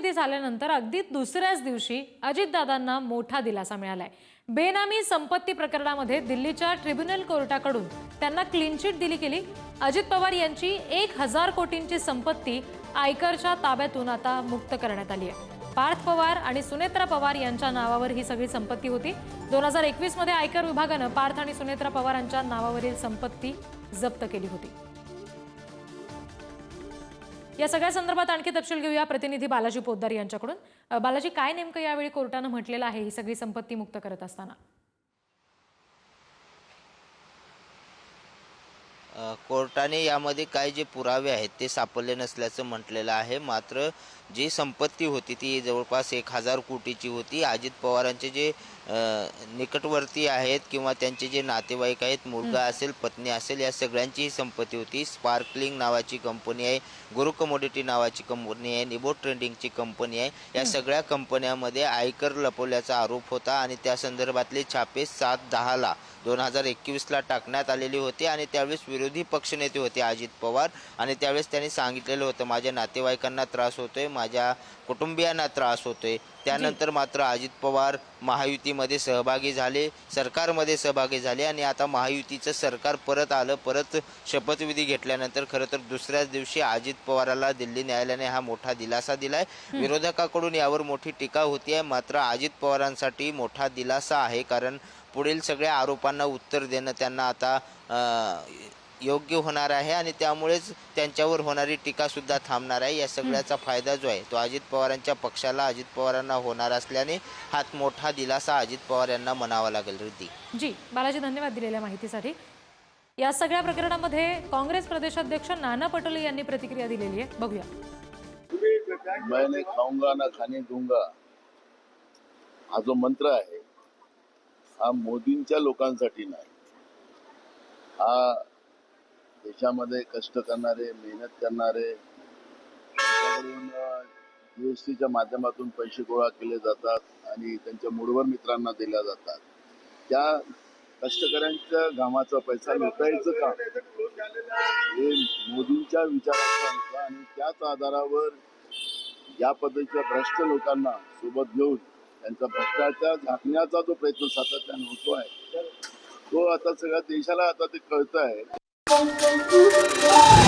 शपथविधी झाल्यानंतर अगदी दुसऱ्याच दिवशी अजितदादांना मोठा दिलासा मिळालाय. बेनामी संपत्ती प्रकरणामध्ये दिल्लीच्या ट्रिब्युनल कोर्टाकडून त्यांना क्लीन चिट दिली गेली. अजित पवार यांची एक हजार कोटींची संपत्ती आयकरच्या ताब्यातून आता मुक्त करण्यात आली आहे. पार्थ पवार आणि सुनेत्रा पवार यांच्या नावावर ही सगळी संपत्ती होती. दोन हजार एकवीसमध्ये आयकर विभागानं पार्थ आणि सुनेत्रा पवार यांच्या नावावरील संपत्ती जप्त केली होती. या सगळ्या संदर्भात आणखी तपशील घेऊया प्रतिनिधी बालाजी पोद्दार यांच्याकडून. बालाजी काय नेमकं यावेळी कोर्टानं म्हटलेलं आहे ही सगळी संपत्ती मुक्त करत असताना? कोर्टाने यामध्ये काय जे पुरावे आहेत ते सापडले नसल्याचं म्हटलेलं आहे. मात्र जी संपत्ती होती ती जवळपास एक हजार कोटीची होती. अजित पवारांचे जे निकटवर्ती आहेत किंवा त्यांचे जे नातेवाईक आहेत मुलगा असेल पत्नी असेल या सगळ्यांची ही संपत्ती होती. स्पार्कलिंग नावाची कंपनी आहे गुरु कमोडिटी नावाची कंपनी आहे निबो ट्रेडिंगची कंपनी आहे. या सगळ्या कंपन्यांमध्ये आयकर लपवल्याचा आरोप होता आणि त्या संदर्भातले छापे सात दहाला दोन हजार एकवीसला टाकण्यात आलेली होती आणि त्यावेळेस विरोधी पक्षनेते होते अजित पवार. आणि त्यावेळेस त्यांनी सांगितलेलं होतं माझ्या नातेवाईकांना त्रास होतोय माझ्या कुटुंबियांना त्रास होतोय. त्यानंतर मात्र अजित पवार महायुतीमध्ये सहभागी झाले सरकारमध्ये सहभागी झाले आणि आता महायुतीचं सरकार परत आलं परत शपथविधी घेतल्यानंतर खरं तर दुसऱ्याच दिवशी अजित पवाराला दिल्ली न्यायालयाने हा मोठा दिलासा दिलाय. विरोधकाकडून यावर मोठी टीका होतीये. मात्र अजित पवारांसाठी मोठा दिलासा आहे कारण पुढील सगळ्या आरोपांना उत्तर देणं त्यांना आता योग्य होणार आहे आणि त्यामुळेच त्यांच्यावर होणारी टीका सुद्धा थांबणार आहे. या सगळ्याचा फायदा जो आहे तो अजित पवारांच्या पक्षाला अजित पवारांना होणार असल्याने हा मोठा दिलासा अजित पवार यांना म्हणावा लागेल. रिद्धी. जी बालाजी धन्यवाद दिलेल्या माहितीसाठी. या सगळ्या प्रकरणामध्ये काँग्रेस प्रदेशाध्यक्ष नाना पटोले यांनी प्रतिक्रिया दिलेली आहे. बघूया. खाऊंगा ना खाने दूंगा हा जो मंत्र आहे हा मोदींच्या लोकांसाठी नाही. हा देशामध्ये कष्ट करणारे मेहनत करणारे जीएसटीच्या माध्यमातून पैसे गोळा केले जातात आणि त्यांच्या मुडवर मित्रांना दिल्या जातात. त्या कष्टकऱ्यांच्या घामाचा पैसा लुटायचं का? हे मोदींच्या विचारात आणि त्याच आधारावर या पद्धतीच्या भ्रष्ट लोकांना सोबत घेऊन त्यांचा भ्रष्टाचार झाकण्याचा जो प्रयत्न सातत्याने होतो आहे तो आता सगळ्या देशाला आता ते कळत आहे Thank you.